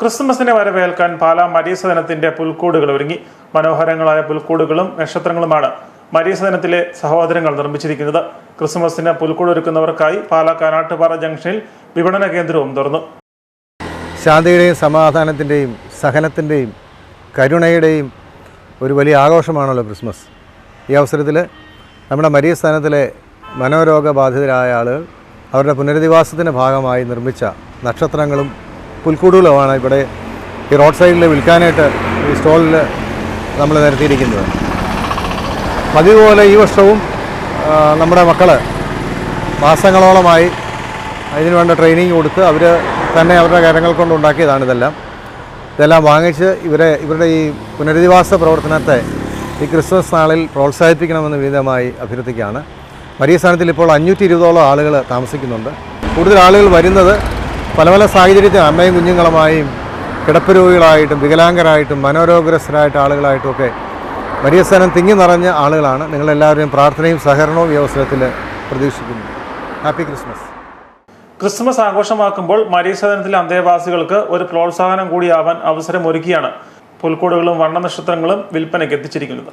ക്രിസ്മസിനെ വരവേൽക്കാൻ പാലാ മരീസദനത്തിന്റെ പുൽക്കൂടുകൾ ഒരുങ്ങി. മനോഹരങ്ങളായ പുൽക്കൂടുകളും നക്ഷത്രങ്ങളുമാണ് മരീസദനത്തിലെ സഹോദരങ്ങൾ നിർമ്മിച്ചിരിക്കുന്നത്. ക്രിസ്മസിന് പുൽക്കൂട് ഒരുക്കുന്നവർക്കായി പാലാ കാനാട്ടുപാറ ജംഗ്ഷനിൽ വിപണന കേന്ദ്രവും തുറന്നു. ശാന്തിയുടെയും സമാധാനത്തിന്റെയും സഹനത്തിന്റെയും കരുണയുടെയും ഒരു വലിയ ആഘോഷമാണല്ലോ ക്രിസ്മസ്. ഈ അവസരത്തിൽ നമ്മുടെ മരിയ സ്ഥാനത്തിലെ മനോരോഗബാധിതരായ ആളുകൾ അവരുടെ പുനരധിവാസത്തിന്റെ ഭാഗമായി നിർമ്മിച്ച നക്ഷത്രങ്ങളും പുൽക്കൂടുകളുമാണ് ഇവിടെ ഈ റോഡ് സൈഡിൽ വിൽക്കാനായിട്ട് ഈ സ്റ്റോളിൽ നമ്മൾ നിരത്തിയിരിക്കുന്നത്. പതിവ് പോലെ ഈ വർഷവും നമ്മുടെ മക്കൾ മാസങ്ങളോളമായി അതിന് വേണ്ട ട്രെയിനിങ് കൊടുത്ത് അവർ തന്നെ അവരുടെ കാര്യങ്ങൾ കൊണ്ട് ഉണ്ടാക്കിയതാണ് ഇതെല്ലാം. ഇതെല്ലാം വാങ്ങിച്ച് ഇവരെ ഇവരുടെ ഈ പുനരധിവാസ പ്രവർത്തനത്തെ ഈ ക്രിസ്മസ് നാളിൽ പ്രോത്സാഹിപ്പിക്കണമെന്ന് വിധമായി അഭ്യർത്ഥിക്കുകയാണ്. മരിയ സ്ഥാനത്തിൽ ഇപ്പോൾ അഞ്ഞൂറ്റി ഇരുപതോളം ആളുകൾ താമസിക്കുന്നുണ്ട്. കൂടുതൽ ആളുകൾ വരുന്നത് പല പല സാഹചര്യത്തിൽ അമ്മയും കുഞ്ഞുങ്ങളുമായും കിടപ്പ് രോഗികളായിട്ടും വികലാംഗരായിട്ടും മനോരോഗഗ്രസ്തരായിട്ട് ആളുകളായിട്ടും ഒക്കെ വലിയ സ്ഥലം തിങ്ങി നിറഞ്ഞ ആളുകളാണ്. നിങ്ങളെല്ലാവരുടെയും പ്രാർത്ഥനയും സഹകരണവും ഈ അവസരത്തിൽ പ്രതീക്ഷിക്കുന്നു. ഹാപ്പി ക്രിസ്മസ് ക്രിസ്മസ് ആഘോഷമാക്കുമ്പോൾ മരീസദനത്തിലെ അന്തേവാസികൾക്ക് ഒരു പ്രോത്സാഹനം കൂടിയാവാൻ അവസരമൊരുക്കിയാണ് പുൽക്കൂടുകളും വർണനക്ഷത്രങ്ങളും വിൽപ്പനയ്ക്ക് എത്തിച്ചിരിക്കുന്നത്.